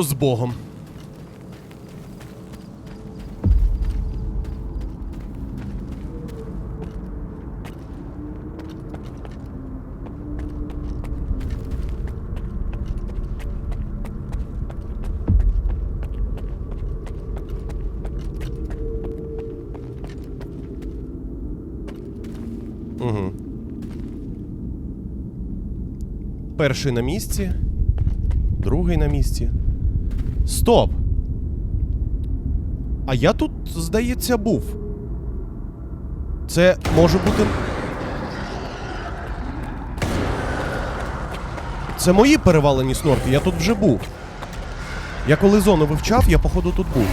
З Богом. Перший на місці, другий на місці. Стоп! А я тут, здається, був. Це може бути. Це мої перевалені снорки, я тут вже був. Я коли зону вивчав, я походу тут був.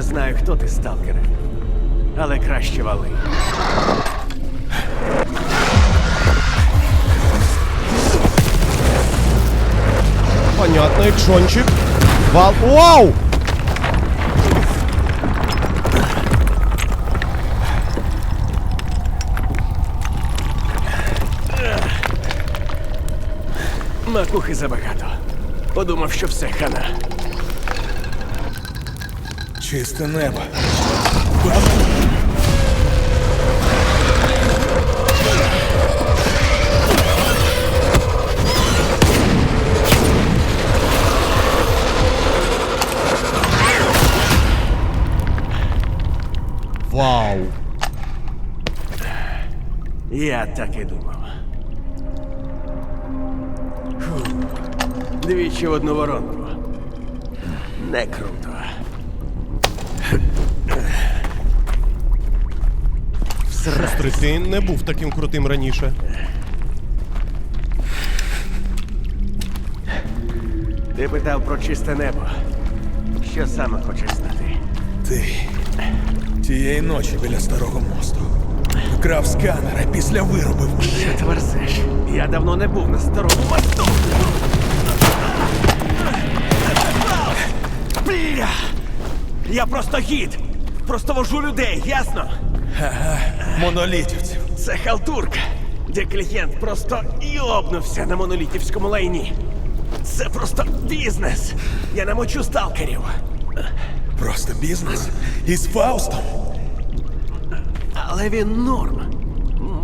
Не знаю, хто ти, сталкере, але краще вали. Понятно, екшончик. Вал. Вау! Макухи забагато. Подумав, що все хана. Чисте небо. Вау! Я так і думав. Фу. Двічі в одну воронку. Не круто. Шустрий, ти не був таким крутим раніше. Ти питав про чисте небо. Що саме хочеш знати? Ти тієї ночі біля старого мосту. Вкрав сканер, а після вирубив. Що ти верзеш? Я давно не був на старому мосту. Бля! Я просто гід! Просто вожу людей, ясно? Монолітівців. Це халтурка, де клієнт просто йобнувся на монолітівському лайні. Це просто бізнес. Я намочу сталкерів. Просто бізнес. Із Фаустом. Але він норм.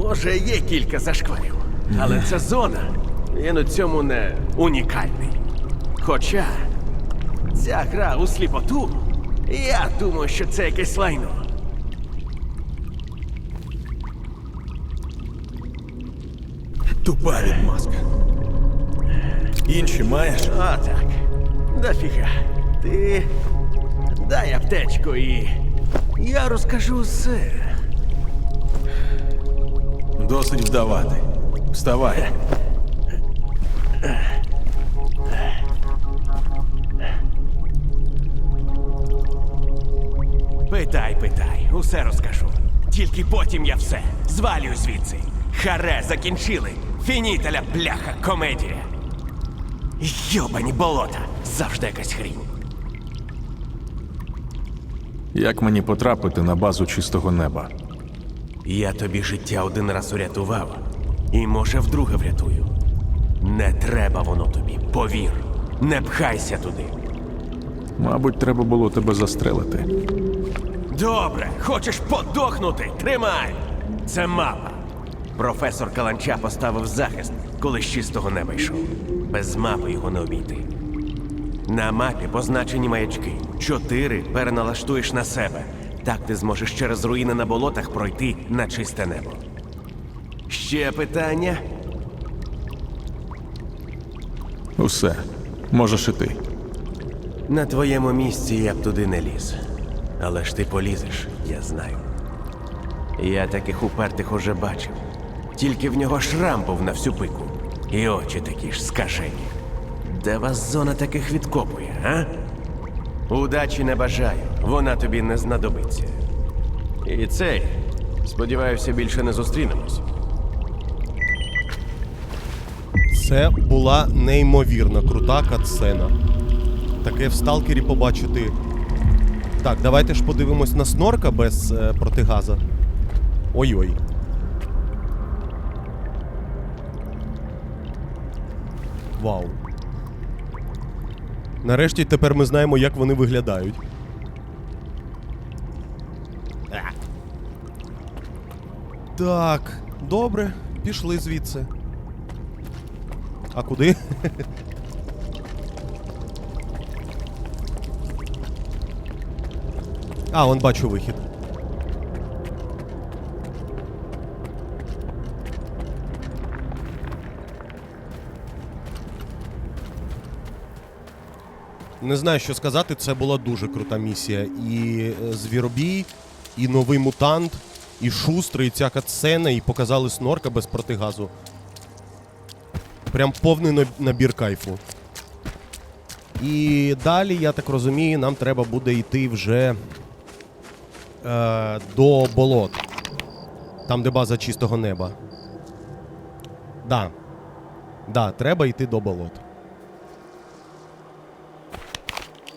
Може, є кілька зашкварів. Але це зона. Він у цьому не унікальний. Хоча ця гра у сліпоту, я думаю, що це якесь лайно. Тупа відмазка. Інші маєш? А так. Дофіга. Ти дай аптечку і. Я розкажу все. Досить вдавати. Вставай. Питай, питай, усе розкажу. Тільки потім я все звалюю звідси. Харе закінчили. Фінітеля, бляха, комедія. Йобані болота. Завжди якась хрінь. Як мені потрапити на базу чистого неба? Я тобі життя один раз урятував, і може вдруге врятую. Не треба воно тобі, повір. Не пхайся туди. Мабуть, треба було тебе застрелити. Добре, хочеш подохнути? Тримай! Це мапа. Професор Каланча поставив захист, коли з чистого неба йшов. Без мапи його не обійти. На мапі позначені маячки. Чотири переналаштуєш на себе. Так ти зможеш через руїни на болотах пройти на чисте небо. Ще питання? Усе. Можеш іти. На твоєму місці я б туди не ліз. Але ж ти полізеш, я знаю. Я таких упертих уже бачив. Тільки в нього шрам був на всю пику. І очі такі ж скажені. Де вас зона таких відкопує, а? Удачі не бажаю, вона тобі не знадобиться. І цей, сподіваюся, більше не зустрінемось. Це була неймовірно крута катсцена. Таке в сталкері побачити. Так, давайте ж подивимось на снорка без е, протигаза. Ой-ой. Вау. Нарешті тепер ми знаємо, як вони виглядають. Так, добре, пішли звідси. А куди? А, он бачу вихід. Не знаю, що сказати, це була дуже крута місія. І е, звіробій, і новий мутант, і шустрий, і ця катсцена, і показали снорка без протигазу. Прям повний набір кайфу. І далі, я так розумію, нам треба буде йти вже е, до болот. Там, де база чистого неба. Да. Да, треба йти до болот.